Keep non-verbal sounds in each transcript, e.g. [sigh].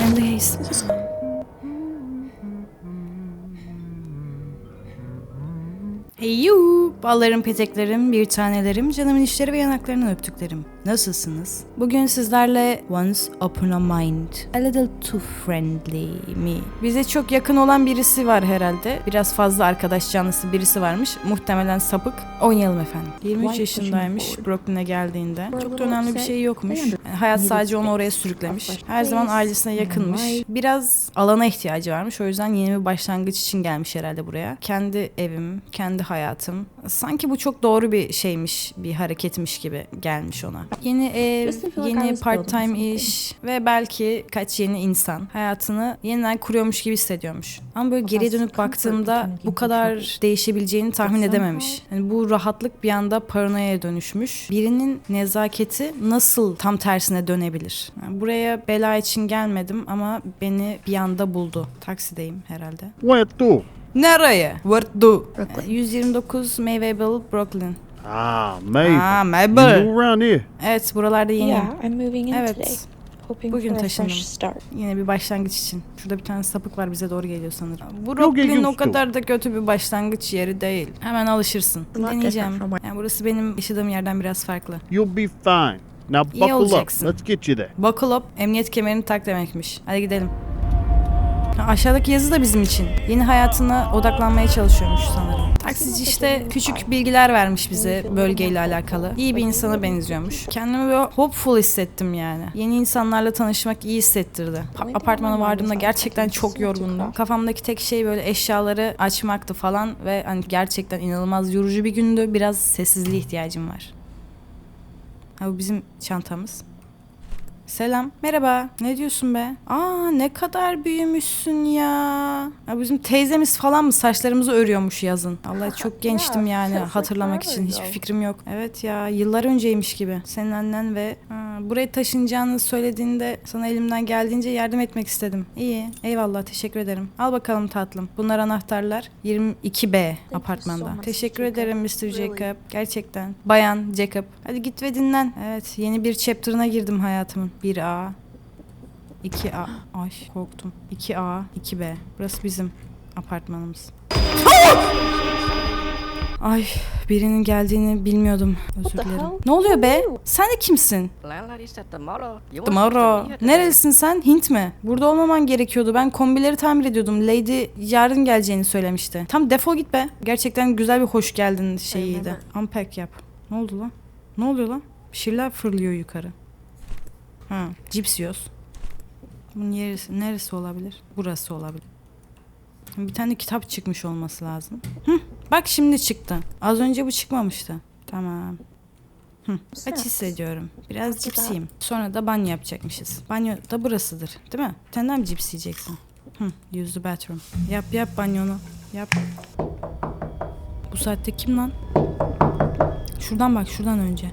Emily Hayes. Eyyuu! Ballarım, peteklerim, bir tanelerim, canımın işleri ve yanaklarından öptüklerim. Nasılsınız? Bugün sizlerle Once Upon a Mind, A Little Too Friendly Me. Bize çok yakın olan birisi var herhalde. Biraz fazla arkadaş canlısı birisi varmış. Muhtemelen sapık. Oynayalım efendim. 23 yaşındaymış Brooklyn'e geldiğinde. Çok da önemli bir şey yokmuş. Yani hayat sadece onu oraya sürüklemiş. Her zaman ailesine yakınmış. Biraz alana ihtiyacı varmış. O yüzden yeni bir başlangıç için gelmiş herhalde buraya. Kendi evim, kendi hayatım. Sanki bu çok doğru bir şeymiş, bir hareketmiş gibi gelmiş ona. Yeni ev, yeni part-time iş ve belki kaç yeni insan hayatını yeniden kuruyormuş gibi hissediyormuş. Ama böyle geriye dönüp baktığımda bu kadar değişebileceğini tahmin edememiş. Yani bu rahatlık bir anda paranoyaya dönüşmüş. Birinin nezaketi nasıl tam tersine dönebilir? Yani buraya bela için gelmedim ama beni bir anda buldu. Taksideyim herhalde. Where to? Nereye? Where to? Brooklyn. 129 Mayville, Brooklyn. Ah, maybe. Aa, You Mabel. new around here? Evet, buralarda yeni. Yeah, I'm moving in Evet. today. Hoping Bugün for a taşındım. fresh start. Yine bir başlangıç için. Şurada bir tane sapık var bize doğru geliyor sanırım. Yok, Brooklyn o kadar da kötü bir başlangıç yeri değil. Hemen alışırsın. Deneyeceğim. Yani burası benim yaşadığım yerden biraz farklı. You'll be fine. Now buckle up. Let's get you there. Buckle up, emniyet kemerini tak demekmiş. Hadi gidelim. Aşağıdaki yazı da bizim için. Yeni hayatına odaklanmaya çalışıyormuş sanırım. Taksici işte küçük bilgiler vermiş bize bölgeyle alakalı. İyi bir insana benziyormuş. Kendimi böyle hopeful hissettim yani. Yeni insanlarla tanışmak iyi hissettirdi. Pa- apartmana vardığımda gerçekten çok yorgundum. Kafamdaki tek şey böyle eşyaları açmaktı falan ve hani gerçekten inanılmaz yorucu bir gündü. Biraz sessizliğe ihtiyacım var. Ha bu bizim çantamız. Selam. Merhaba. Ne diyorsun be? Aa ne kadar büyümüşsün ya. ya bizim teyzemiz falan mı saçlarımızı örüyormuş yazın. Allah çok [laughs] gençtim yani hatırlamak için hiçbir fikrim yok. Evet ya yıllar önceymiş gibi. Senin annen ve ha, buraya taşınacağını söylediğinde sana elimden geldiğince yardım etmek istedim. İyi. Eyvallah teşekkür ederim. Al bakalım tatlım. Bunlar anahtarlar. 22B apartmanda. Teşekkür ederim Mr. Jacob. Gerçekten. Bayan Jacob. Hadi git ve dinlen. Evet yeni bir chapter'ına girdim hayatımın. 1A. 2A. Ay korktum. 2A. 2B. Burası bizim apartmanımız. Ay birinin geldiğini bilmiyordum. Özür dilerim. Ne oluyor be? Sen de kimsin? Tomorrow. Nerelisin sen? Hint mi? Burada olmaman gerekiyordu. Ben kombileri tamir ediyordum. Lady yarın geleceğini söylemişti. Tam defol git be. Gerçekten güzel bir hoş geldin şeyiydi. Unpack yap. Ne oldu lan? Ne oluyor lan? Bir şeyler fırlıyor yukarı. Ha, cips yiyoruz. Bunun neresi, neresi olabilir? Burası olabilir. Bir tane kitap çıkmış olması lazım. Hı, bak şimdi çıktı. Az önce bu çıkmamıştı. Tamam. Hı, aç hissediyorum. Biraz cips yiyeyim. Sonra da banyo yapacakmışız. Banyo da burasıdır. Değil mi? Senden mi cips yiyeceksin? Hı, use the bathroom. Yap yap banyonu. Yap. Bu saatte kim lan? Şuradan bak şuradan önce.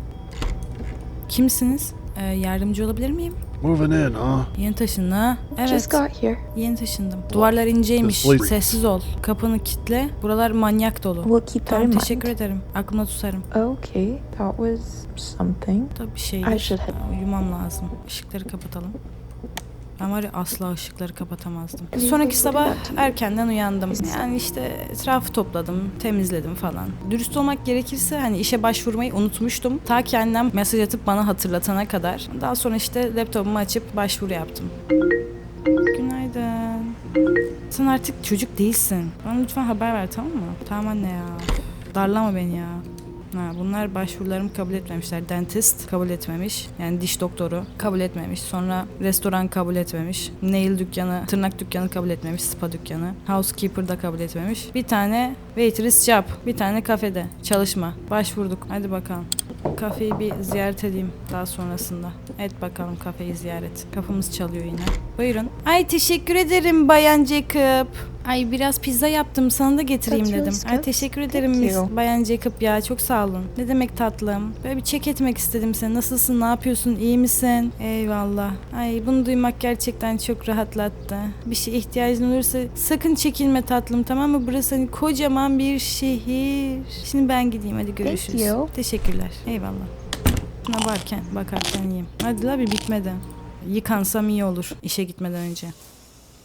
Kimsiniz? Ee, yardımcı olabilir miyim? Moving in, huh? Yeni taşındın ha? Evet. Just got here. Yeni taşındım. Duvarlar inceymiş. Just. Sessiz ol. Kapını kitle. Buralar manyak dolu. We'll keep that Tamam in teşekkür mind. ederim. Aklımda tutarım. Okay, that was something. Da bir şey. I should have- Uyumam lazım. Işıkları kapatalım. Ben var ya asla ışıkları kapatamazdım. Sonraki sabah erkenden uyandım. Yani işte etrafı topladım, temizledim falan. Dürüst olmak gerekirse hani işe başvurmayı unutmuştum. Ta ki annem mesaj atıp bana hatırlatana kadar. Daha sonra işte laptopumu açıp başvuru yaptım. Günaydın. Sen artık çocuk değilsin. Bana lütfen haber ver tamam mı? Tamam anne ya. Darlama beni ya. Ha, bunlar başvurularımı kabul etmemişler. Dentist kabul etmemiş. Yani diş doktoru kabul etmemiş. Sonra restoran kabul etmemiş. Nail dükkanı, tırnak dükkanı kabul etmemiş. Spa dükkanı. Housekeeper da kabul etmemiş. Bir tane waitress job. Bir tane kafede çalışma. Başvurduk. Hadi bakalım. Kafeyi bir ziyaret edeyim daha sonrasında. Et bakalım kafeyi ziyaret. Kapımız çalıyor yine. Buyurun. Ay teşekkür ederim Bayan Jacob. Ay biraz pizza yaptım sana da getireyim dedim. Ay teşekkür Thank ederim Miss you. Bayan Jacob ya çok sağ olun. Ne demek tatlım. Böyle bir çek etmek istedim seni. Nasılsın? Ne yapıyorsun? İyi misin? Eyvallah. Ay bunu duymak gerçekten çok rahatlattı. Bir şey ihtiyacın olursa sakın çekinme tatlım tamam mı? Burası hani kocaman bir şehir. Şimdi ben gideyim hadi görüşürüz. you. Teşekkürler. Eyvallah. Buna barken bakarken yiyeyim. Hadi la bir bitmedi. Yıkansam iyi olur işe gitmeden önce.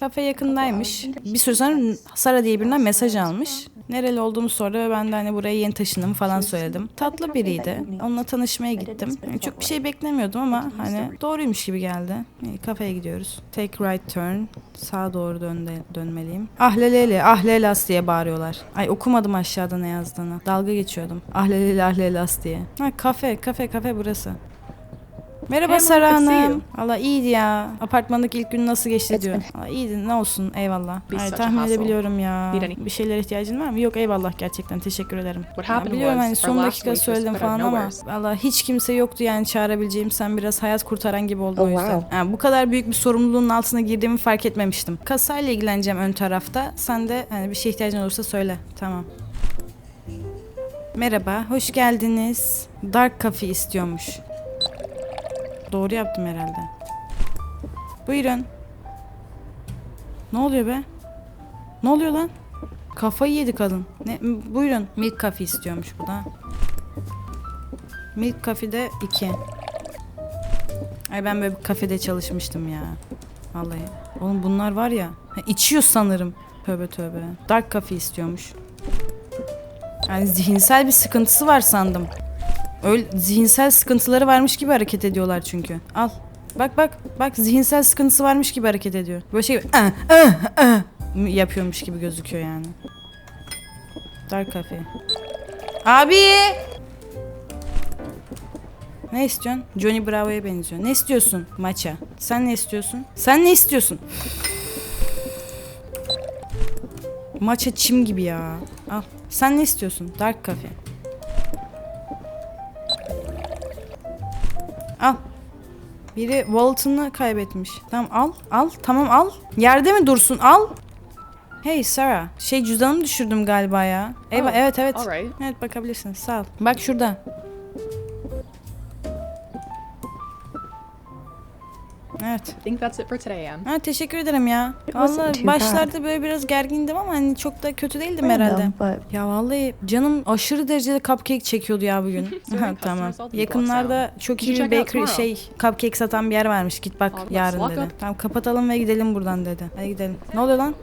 Kafe yakındaymış. Bir süre sonra Sara diye birinden mesaj almış. Nereli olduğumu sordu ve ben de hani buraya yeni taşındım falan söyledim. Tatlı biriydi. Onunla tanışmaya gittim. Çok bir şey beklemiyordum ama hani doğruymuş gibi geldi. Kafeye gidiyoruz. Take right turn. Sağa doğru dön dönmeliyim. Ahleleli, ahlelas diye bağırıyorlar. Ay okumadım aşağıda ne yazdığını. Dalga geçiyordum. Ahleleli, ahlelas diye. Ha kafe, kafe, kafe burası. Merhaba Sara Hanım. Valla iyiydi ya. Apartmandaki ilk gün nasıl geçti diyor. Valla iyiydi ne olsun eyvallah. A tahmin edebiliyorum ya. Any- Bir şeylere ihtiyacın var mı? Yok eyvallah gerçekten teşekkür ederim. What Ya happened biliyorum hani son dakika söyledim falan ama valla hiç kimse yoktu yani çağırabileceğim. Sen biraz hayat kurtaran gibi oldun Oh, o yüzden. Yani bu kadar büyük bir sorumluluğun altına girdiğimi fark etmemiştim. Kasayla ilgileneceğim ön tarafta. Sen de hani bir şeye ihtiyacın olursa söyle. Tamam. Merhaba, hoş geldiniz. Dark Coffee istiyormuş. Doğru yaptım herhalde. Buyurun. Ne oluyor be? Ne oluyor lan? Kafayı yedi kadın. Ne? Buyurun. Milk coffee istiyormuş bu da. Milk coffee'de iki. Ay ben böyle bir kafede çalışmıştım ya. Vallahi. Oğlum bunlar var ya. Ha, içiyor sanırım. Tövbe tövbe. Dark coffee istiyormuş. Yani zihinsel bir sıkıntısı var sandım. Öyle zihinsel sıkıntıları varmış gibi hareket ediyorlar çünkü. Al. Bak bak bak zihinsel sıkıntısı varmış gibi hareket ediyor. Böyle şey yapıyormuş gibi gözüküyor yani. Dark Cafe. Abi! Ne istiyorsun? Johnny Bravo'ya benziyor. Ne istiyorsun? Maça. Sen ne istiyorsun? Sen ne istiyorsun? Maça çim gibi ya. Al. Sen ne istiyorsun? Dark Cafe. Biri wallet'ını kaybetmiş. Tamam al. Al. Tamam al. Yerde mi dursun? Al. Hey Sarah. Şey cüzdanımı düşürdüm galiba ya. Eyvah Oh, evet evet. alright. Evet bakabilirsin. Sağ ol. Bak şurada. Evet. I think that's it for today, Anne. Ha, teşekkür ederim ya. It wasn't Vallahi too başlarda böyle biraz gergindim ama hani çok da kötü değildim herhalde. Random, but Ya vallahi canım aşırı derecede cupcake çekiyordu ya bugün. [laughs] Ha, tamam. customers all the Yakınlarda çok iyi bir check out bakery tomorrow? şey cupcake satan bir yer varmış. Git bak yarın lock dedi. up. Tamam kapatalım ve gidelim buradan dedi. Hadi gidelim. Ne oluyor lan?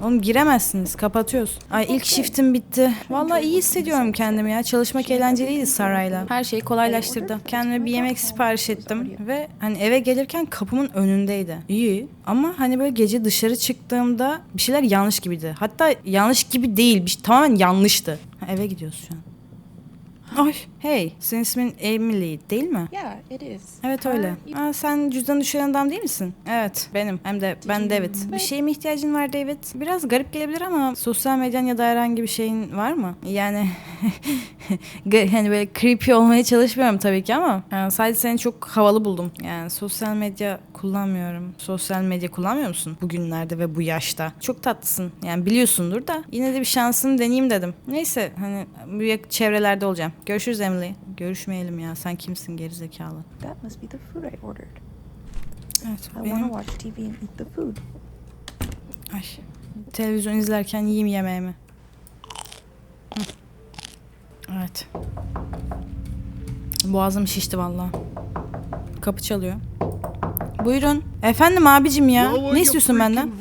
Oğlum giremezsiniz. Kapatıyoruz. Ay ilk shiftim bitti. Vallahi iyi hissediyorum kendimi ya. Çalışmak eğlenceliydi Saray'la. Her şeyi kolaylaştırdı. Kendime bir yemek sipariş ettim ve hani eve gelirken kapımın önündeydi. İyi ama hani böyle gece dışarı çıktığımda bir şeyler yanlış gibiydi. Hatta yanlış gibi değil. Bir, tamamen yanlıştı. Ha, eve gidiyoruz şu an. Ay, hey, senin ismin Emily değil mi? yeah, it is. Evet öyle. Aa, sen cüzdan düşüren adam değil misin? Evet benim. Hem de ben David. Bir şeye mi ihtiyacın var David? Biraz garip gelebilir ama sosyal medyan ya da herhangi bir şeyin var mı? Yani [laughs] hani böyle creepy olmaya çalışmıyorum tabii ki ama yani sadece seni çok havalı buldum. Yani sosyal medya kullanmıyorum. Sosyal medya kullanmıyor musun bugünlerde ve bu yaşta? Çok tatlısın. Yani biliyorsundur da yine de bir şansını deneyeyim dedim. Neyse hani büyük çevrelerde olacağım. Görüşürüz Emily. Görüşmeyelim ya. Sen kimsin gerizekalı? That must be the food I ordered. Evet I benim want to watch TV and eat the food. Ay. Televizyon izlerken yiyeyim yemeğimi. Hı. Evet. Boğazım şişti vallahi. Kapı çalıyor. Buyurun. Efendim abicim ya. Ne istiyorsun benden?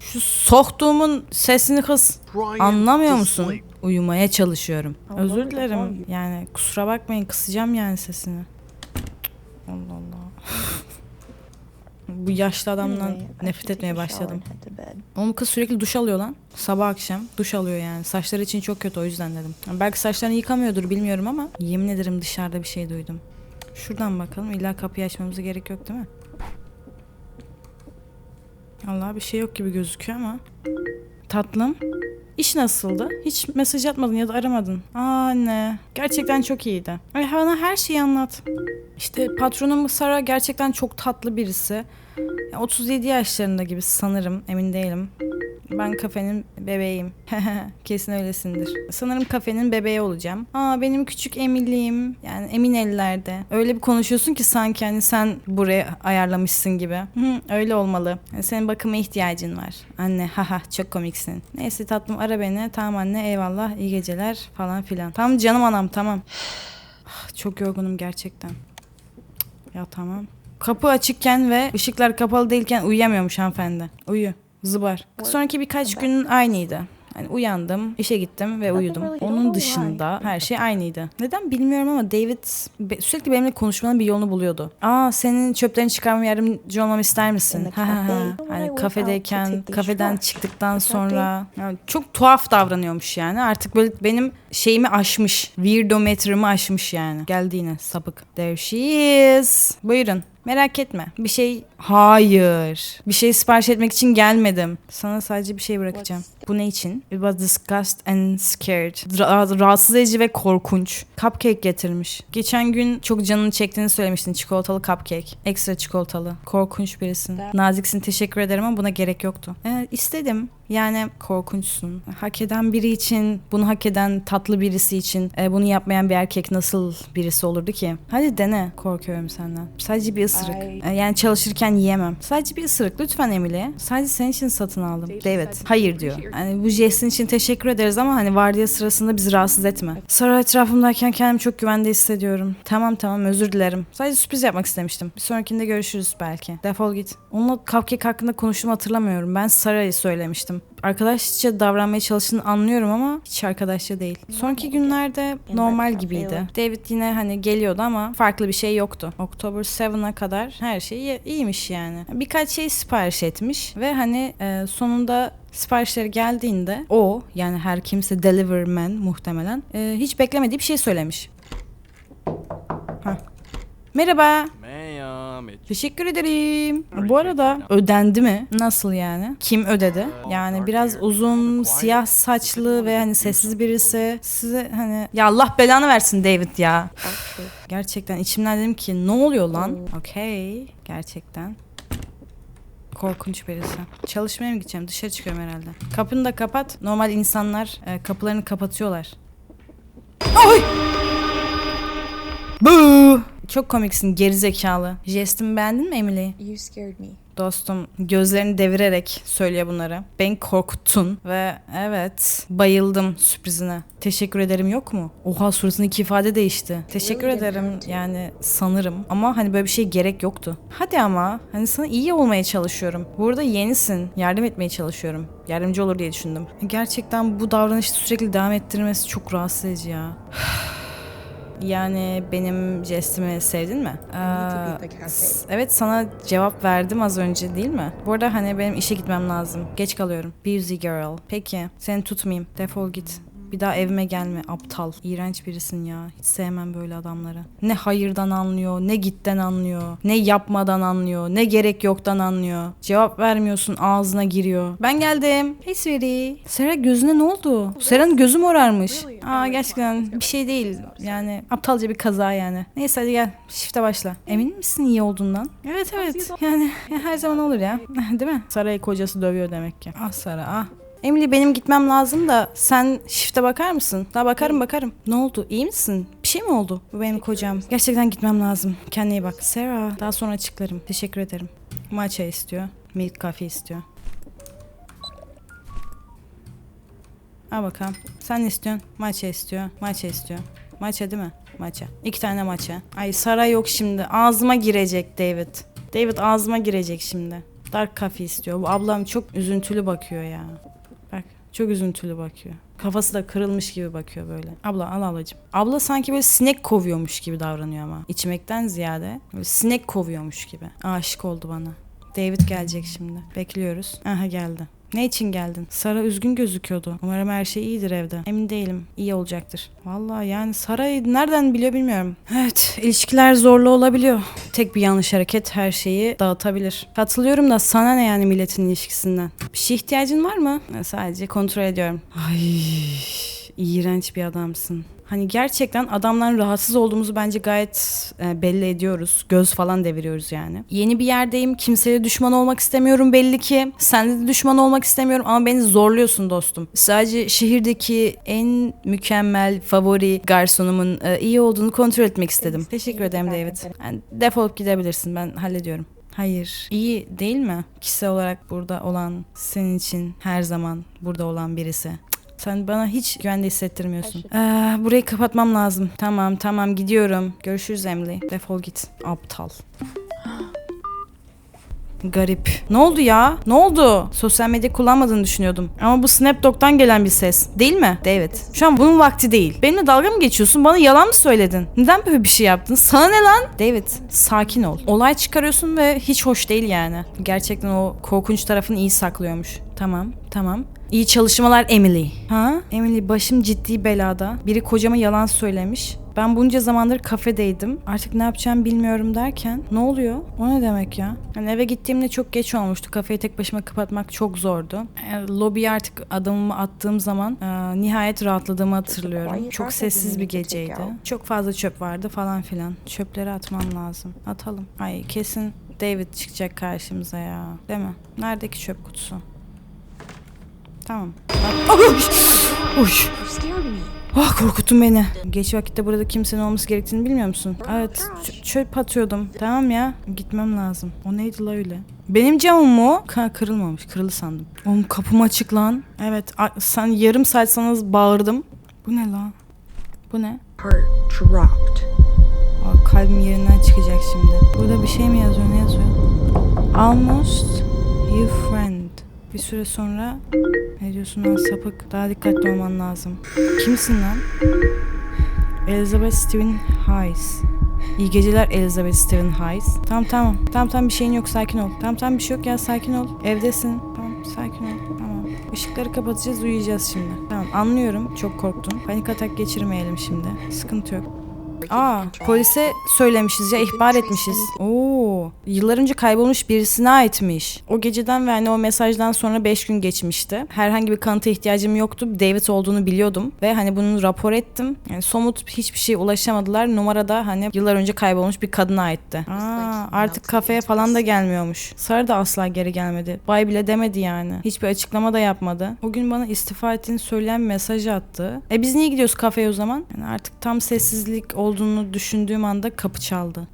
Şu soktuğumun sesini kız. Anlamıyor musun? Uyumaya çalışıyorum. Allah Özür Allah. dilerim. Yani kusura bakmayın kısacağım yani sesini. Allah Allah. Bu yaşlı adamdan nefret etmeye başladım. Oğlum kız sürekli duş alıyor lan. Sabah akşam duş alıyor yani. Saçları için çok kötü o yüzden dedim. Belki saçlarını yıkamıyordur bilmiyorum ama yemin ederim dışarıda bir şey duydum. Şuradan bakalım. İlla kapıyı açmamıza gerek yok değil mi? Allah bir şey yok gibi gözüküyor ama. Tatlım. İş nasıldı? Hiç mesaj atmadın ya da aramadın. Anne. Gerçekten çok iyiydi. Ay bana her şeyi anlat. İşte patronum Sara gerçekten çok tatlı birisi. Ya 37 yaşlarında gibi sanırım. Emin değilim. Ben kafenin bebeğim. [laughs] Kesin öylesindir. Sanırım kafenin bebeği olacağım. Aa benim küçük Emily'im. Yani emin ellerde. Öyle bir konuşuyorsun ki sanki hani sen buraya ayarlamışsın gibi. Hı, öyle olmalı. Yani senin bakıma ihtiyacın var. Anne [laughs] haha çok komiksin. Neyse tatlım ara beni. Tamam anne eyvallah iyi geceler falan filan. Tamam canım anam tamam. [sighs] Ah, çok yorgunum gerçekten. Ya tamam. Kapı açıkken ve ışıklar kapalı değilken uyuyamıyormuş hanımefendi. Uyu. Zıbar. Sonraki birkaç gün aynıydı. Hani uyandım, işe gittim ve uyudum. Onun dışında her şey aynıydı. Neden bilmiyorum ama David be- sürekli benimle konuşmanın bir yolunu buluyordu. Aa senin çöplerini çıkarmama yardımcı olmamı ister misin? Ha ha Hani kafedeyken, kafeden trash, çıktıktan sonra yani çok tuhaf davranıyormuş yani. Artık böyle benim şeyimi aşmış. Weirdometer'ımı aşmış yani. Geldi yine sapık. There she is. Buyurun. Merak etme. Bir şey... Hayır. Bir şey sipariş etmek için gelmedim. Sana sadece bir şey bırakacağım. Bu ne için? It was disgust and scared. Ra- rahatsız edici ve korkunç. Cupcake getirmiş. Geçen gün çok canını çektiğini söylemiştin. Çikolatalı cupcake. Ekstra çikolatalı. Korkunç birisin. Naziksin teşekkür ederim ama buna gerek yoktu. Ee, istedim. Yani korkunçsun. Hak eden biri için, bunu hak eden tatlı birisi için e, bunu yapmayan bir erkek nasıl birisi olurdu ki? Hadi dene. Korkuyorum senden. Sadece bir ısırık. E, yani çalışırken yiyemem. Sadece bir ısırık lütfen Emily. Sadece senin için satın aldım. David. Hayır diyor. Yani bu jestin için teşekkür ederiz ama hani vardiya sırasında bizi rahatsız etme. Sonra etrafımdayken kendimi çok güvende hissediyorum. Tamam tamam özür dilerim. Sadece sürpriz yapmak istemiştim. Bir sonrakinde görüşürüz belki. Defol git. Onunla cupcake hakkında konuştuğumu hatırlamıyorum. Ben Sara'yı söylemiştim. Arkadaşça davranmaya çalıştığını anlıyorum ama hiç arkadaşça değil. Sonraki günlerde normal gibiydi. David yine hani geliyordu ama farklı bir şey yoktu. October 7'a kadar her şey iyi- iyiymiş yani. Birkaç şey sipariş etmiş ve hani e, sonunda siparişleri geldiğinde o yani her kimse delivery man muhtemelen e, hiç beklemediği bir şey söylemiş. Hah. Merhaba. İt's Teşekkür ederim. Bu arada ödendi mi? Nasıl yani? Kim ödedi? Yani biraz uzun, siyah saçlı ve hani sessiz birisi size hani ya Allah belanı versin David ya. Gerçekten içimden dedim ki ne oluyor lan? Okey. Gerçekten. Korkunç birisi. Çalışmaya mı gideceğim? Dışarı çıkıyorum herhalde. Kapını da kapat. Normal insanlar e, kapılarını kapatıyorlar. Ay! Bu. Çok komiksin gerizekalı. Jestimi beğendin mi Emily? You scared me. Dostum gözlerini devirerek söylüyor bunları. Beni korkuttun ve evet bayıldım sürprizine. Teşekkür ederim yok mu? Oha suratındaki ifade değişti. Teşekkür Really ederim yani sanırım ama hani böyle bir şey gerek yoktu. Hadi ama hani sana iyi olmaya çalışıyorum. Burada yenisin. Yardım etmeye çalışıyorum. Yardımcı olur diye düşündüm. Gerçekten bu davranışı sürekli devam ettirmesi çok rahatsız edici ya. [sighs] Yani benim jestimi sevdin mi? s- evet sana cevap verdim az önce değil mi? Bu arada hani benim işe gitmem lazım. Geç kalıyorum. Busy girl. Peki seni tutmayayım. Defol git. Bir daha evime gelme aptal. İğrenç birisin ya. Hiç sevmem böyle adamları. Ne hayırdan anlıyor, ne gitten anlıyor, ne yapmadan anlıyor, ne gerek yoktan anlıyor. Cevap vermiyorsun ağzına giriyor. Ben geldim. Hey sweetie. Sera gözüne ne oldu? Sera'nın gözü morarmış. Aa gerçekten bir şey değil. Yani aptalca bir kaza yani. Neyse hadi gel. Shift'e başla. Emin misin iyi olduğundan? Evet evet. Yani ya her zaman olur ya. [laughs] Değil mi? Sara'yı kocası dövüyor demek ki. Ah Sara ah. Emily benim gitmem lazım da sen shift'e bakar mısın? Daha bakarım bakarım. Ne oldu? İyi misin? Bir şey mi oldu? Bu benim kocam. Gerçekten gitmem lazım. Kendine iyi bak. Sarah daha sonra açıklarım. Teşekkür ederim. Matcha istiyor. Milk coffee istiyor. Al bakalım. Sen ne istiyorsun? Matcha istiyor. Matcha istiyor. Matcha değil mi? Matcha. İki tane matcha. Ay Sara yok şimdi. Ağzıma girecek David. David ağzıma girecek şimdi. Dark coffee istiyor. Bu ablam çok üzüntülü bakıyor ya. Çok üzüntülü bakıyor. Kafası da kırılmış gibi bakıyor böyle. Abla al ablacığım. Abla sanki böyle sinek kovuyormuş gibi davranıyor ama. İçmekten ziyade böyle sinek kovuyormuş gibi. Aşık oldu bana. David gelecek şimdi. Bekliyoruz. Aha geldi. Ne için geldin? Sara üzgün gözüküyordu. Umarım her şey iyidir evde. Emin değilim. İyi olacaktır. Vallahi yani Sara'yı nereden biliyor bilmiyorum. Evet, ilişkiler zorlu olabiliyor. Tek bir yanlış hareket her şeyi dağıtabilir. Katılıyorum da sana ne yani milletin ilişkisinden? Bir şey ihtiyacın var mı? Sadece kontrol ediyorum. Ay, iğrenç bir adamsın. Hani gerçekten adamların rahatsız olduğumuzu bence gayet e, belli ediyoruz. Göz falan deviriyoruz yani. Yeni bir yerdeyim. Kimseye düşman olmak istemiyorum belli ki. Sen de düşman olmak istemiyorum ama beni zorluyorsun dostum. Sadece şehirdeki en mükemmel favori garsonumun e, iyi olduğunu kontrol etmek istedim. Teşekkür ederim David. Yani defolup gidebilirsin. Ben hallediyorum. Hayır. iyi değil mi? Kişisel olarak burada olan, senin için her zaman burada olan birisi. Sen bana hiç güvende hissettirmiyorsun. Ee, burayı kapatmam lazım. Tamam tamam gidiyorum. Görüşürüz Emily. Defol git. Aptal. [gasps] Garip. Ne oldu ya? Ne oldu? Sosyal medya kullanmadığını düşünüyordum. Ama bu Snapdog'dan gelen bir ses. Değil mi? David. Şu an bunun vakti değil. Benimle dalga mı geçiyorsun? Bana yalan mı söyledin? Neden böyle bir şey yaptın? Sana ne lan? David, sakin ol. Olay çıkarıyorsun ve hiç hoş değil yani. Gerçekten o korkunç tarafını iyi saklıyormuş. Tamam, tamam. İyi çalışmalar Emily. Ha? Emily başım ciddi belada. Biri kocama yalan söylemiş. Ben bunca zamandır kafedeydim. Artık ne yapacağımı bilmiyorum derken ne oluyor? O ne demek ya? Hani eve gittiğimde çok geç olmuştu. Kafeyi tek başıma kapatmak çok zordu. E, lobiye artık adımımı attığım zaman e, nihayet rahatladığımı hatırlıyorum. Çok sessiz bir geceydi. Çok fazla çöp vardı falan filan. Çöpleri atmam lazım. Atalım. Ay kesin David çıkacak karşımıza ya. Değil mi? Neredeki çöp kutusu? Tamam. Oy! Me. Ah korkuttun beni. Geç vakitte burada kimsenin olması gerektiğini bilmiyor musun? Evet çöp atıyordum. Tamam ya gitmem lazım. O neydi la öyle? Benim camım mı o? Ka- kırılmamış. Kırılı sandım. Oğlum kapım açık lan. Evet sen yarım saat sana bağırdım. Bu ne la? Bu ne? Heart dropped. Aa, kalbim yerinden çıkacak şimdi. Burada bir şey mi yazıyor? Ne yazıyor? Almost you friend. Bir süre sonra ne diyorsun lan sapık? Daha dikkatli olman lazım. Kimsin lan? Elizabeth Steven Hayes. İyi geceler Elizabeth Steven Hayes. Tamam tamam. Tamam tamam bir şeyin yok sakin ol. Tamam tamam bir şey yok ya sakin ol. Evdesin. Tamam sakin ol. Tamam. Işıkları kapatacağız uyuyacağız şimdi. Tamam anlıyorum çok korktun. Panik atak geçirmeyelim şimdi. Sıkıntı yok. Aa, polise söylemişiz ya ihbar etmişiz. Oo, yıllar önce kaybolmuş birisine aitmiş. O geceden ve hani o mesajdan sonra 5 gün geçmişti. Herhangi bir kanıta ihtiyacım yoktu. David olduğunu biliyordum ve hani bunu rapor ettim. Yani somut hiçbir şey ulaşamadılar. Numarada hani yıllar önce kaybolmuş bir kadına aitti. Aa, artık kafeye falan da gelmiyormuş. Sarı da asla geri gelmedi. Bay bile demedi yani. Hiçbir açıklama da yapmadı. O gün bana istifa ettiğini söyleyen bir mesaj attı. E biz niye gidiyoruz kafeye o zaman? Yani artık tam sessizlik olduğunu düşündüğüm anda kapı çaldı.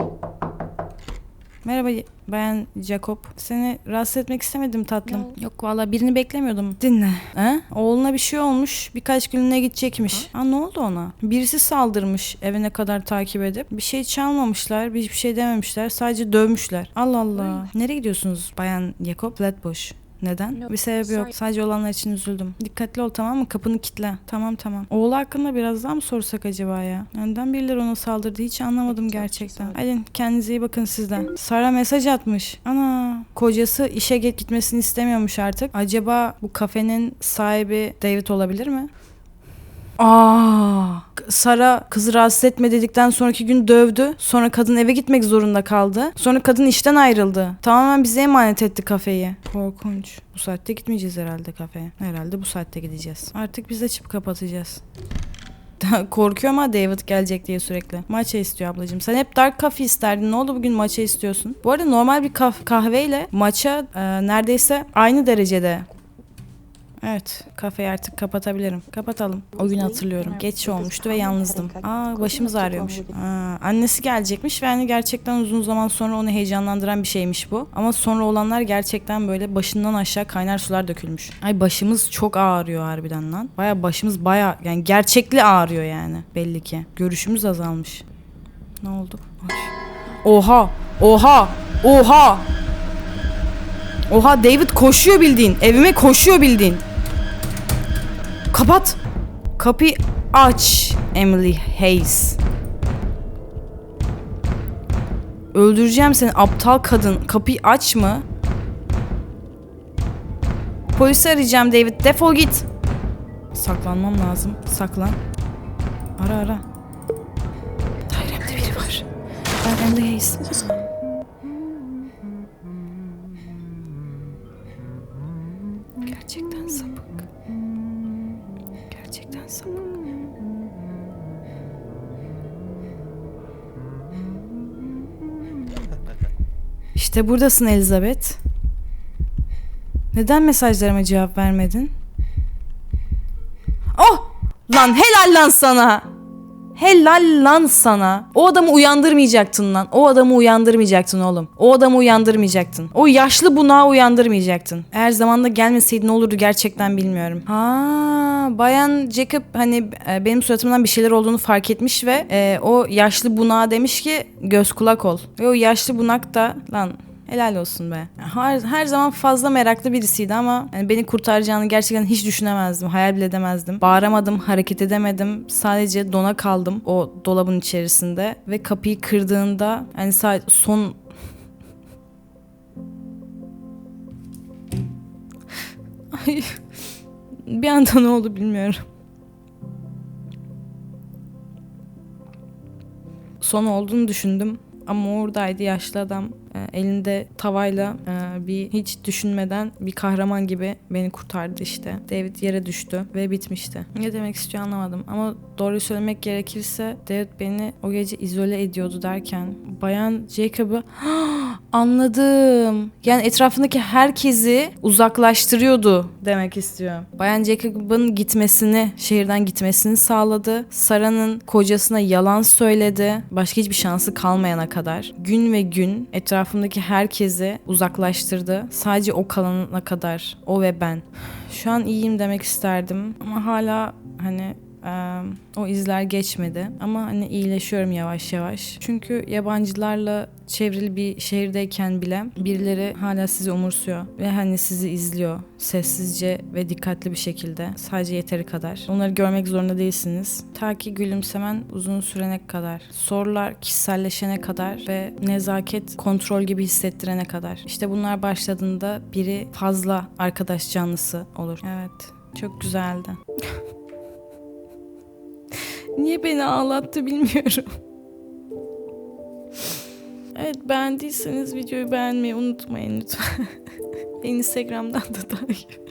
Merhaba Bayan Jacob. Seni rahatsız etmek istemedim tatlım. No. Yok valla birini beklemiyordum. Dinle. He? Oğluna bir şey olmuş. Birkaç günlüğüne gidecekmiş. Ha ne oldu ona? Birisi saldırmış evine kadar takip edip. Bir şey çalmamışlar. Hiçbir şey dememişler. Sadece dövmüşler. Allah Allah. Nereye gidiyorsunuz Bayan Jacob? Flatbush. Neden? Bir sebebi yok. Sadece olanlar için üzüldüm. Dikkatli ol tamam mı? Kapını kitle. Tamam tamam. Oğlu hakkında biraz daha mı sorsak acaba ya? Neden birileri ona saldırdı? Hiç anlamadım gerçekten. Hadi kendinize iyi bakın sizden. Sara mesaj atmış. Ana kocası işe git gitmesini istemiyormuş artık. Acaba bu kafenin sahibi David olabilir mi? Aa, Sara kızı rahatsız etme dedikten sonraki gün dövdü. Sonra kadın eve gitmek zorunda kaldı. Sonra kadın işten ayrıldı. Tamamen bize emanet etti kafeyi. Korkunç. Bu saatte gitmeyeceğiz herhalde kafeye. Herhalde bu saatte gideceğiz. Artık biz açıp kapatacağız. [laughs] Korkuyor ama David gelecek diye sürekli. Maça istiyor ablacığım. Sen hep dark coffee isterdin. Ne oldu bugün maça istiyorsun? Bu arada normal bir kah- kahveyle maça e, neredeyse aynı derecede. Evet, kafeyi artık kapatabilirim. Kapatalım. O gün hatırlıyorum. Geç olmuştu ve yalnızdım. Aa, başımız ağrıyormuş. Aa, annesi gelecekmiş ve hani gerçekten uzun zaman sonra onu heyecanlandıran bir şeymiş bu. Ama sonra olanlar gerçekten böyle başından aşağı kaynar sular dökülmüş. Ay başımız çok ağrıyor harbiden lan. Baya başımız baya yani gerçekli ağrıyor yani belli ki. Görüşümüz azalmış. Ne oldu? Ay. Oha! Oha! Oha! Oha David koşuyor bildiğin. Evime koşuyor bildiğin. Kapat. Kapıyı aç Emily Hayes. Öldüreceğim seni aptal kadın. Kapıyı aç mı? Polisi arayacağım David. Defol git. Saklanmam lazım. Saklan. Ara ara. Dairemde biri var. Ben Emily Hayes. İşte buradasın Elizabeth. Neden mesajlarıma cevap vermedin? Oh! Lan helal lan sana. Helal lan sana. O adamı uyandırmayacaktın lan. O adamı uyandırmayacaktın oğlum. O adamı uyandırmayacaktın. O yaşlı bunağı uyandırmayacaktın. Eğer zamanda gelmeseydi ne olurdu gerçekten bilmiyorum. Ha, bayan Jacob hani e, benim suratımdan bir şeyler olduğunu fark etmiş ve e, o yaşlı bunağa demiş ki göz kulak ol. Ve o yaşlı bunak da lan Helal olsun be. Her, her zaman fazla meraklı birisiydi ama yani beni kurtaracağını gerçekten hiç düşünemezdim. Hayal bile edemezdim. Bağıramadım, hareket edemedim. Sadece dona kaldım o dolabın içerisinde. Ve kapıyı kırdığında sadece son... [laughs] Ay, bir anda ne oldu bilmiyorum. Son olduğunu düşündüm. Ama oradaydı yaşlı adam e, elinde tavayla e, bir hiç düşünmeden bir kahraman gibi beni kurtardı işte. David yere düştü ve bitmişti. Ne demek istiyor anlamadım ama doğruyu söylemek gerekirse David beni o gece izole ediyordu derken bayan Jacob'ı [gasps] anladım. Yani etrafındaki herkesi uzaklaştırıyordu demek istiyor. Bayan Jacob'ın gitmesini, şehirden gitmesini sağladı. Sarah'nın kocasına yalan söyledi. Başka hiçbir şansı kalmayana kadar. Gün ve gün etrafımdaki herkesi uzaklaştırdı. Sadece o kalana kadar. O ve ben. Şu an iyiyim demek isterdim ama hala hani o izler geçmedi ama hani iyileşiyorum yavaş yavaş. Çünkü yabancılarla çevrili bir şehirdeyken bile birileri hala sizi umursuyor ve hani sizi izliyor sessizce ve dikkatli bir şekilde. Sadece yeteri kadar. Onları görmek zorunda değilsiniz. Ta ki gülümsemen uzun sürene kadar. Sorular kişiselleşene kadar ve nezaket kontrol gibi hissettirene kadar. İşte bunlar başladığında biri fazla arkadaş canlısı olur. Evet. Çok güzeldi. [laughs] Niye beni ağlattı bilmiyorum. evet beğendiyseniz videoyu beğenmeyi unutmayın lütfen. [laughs] Beni Instagram'dan da takip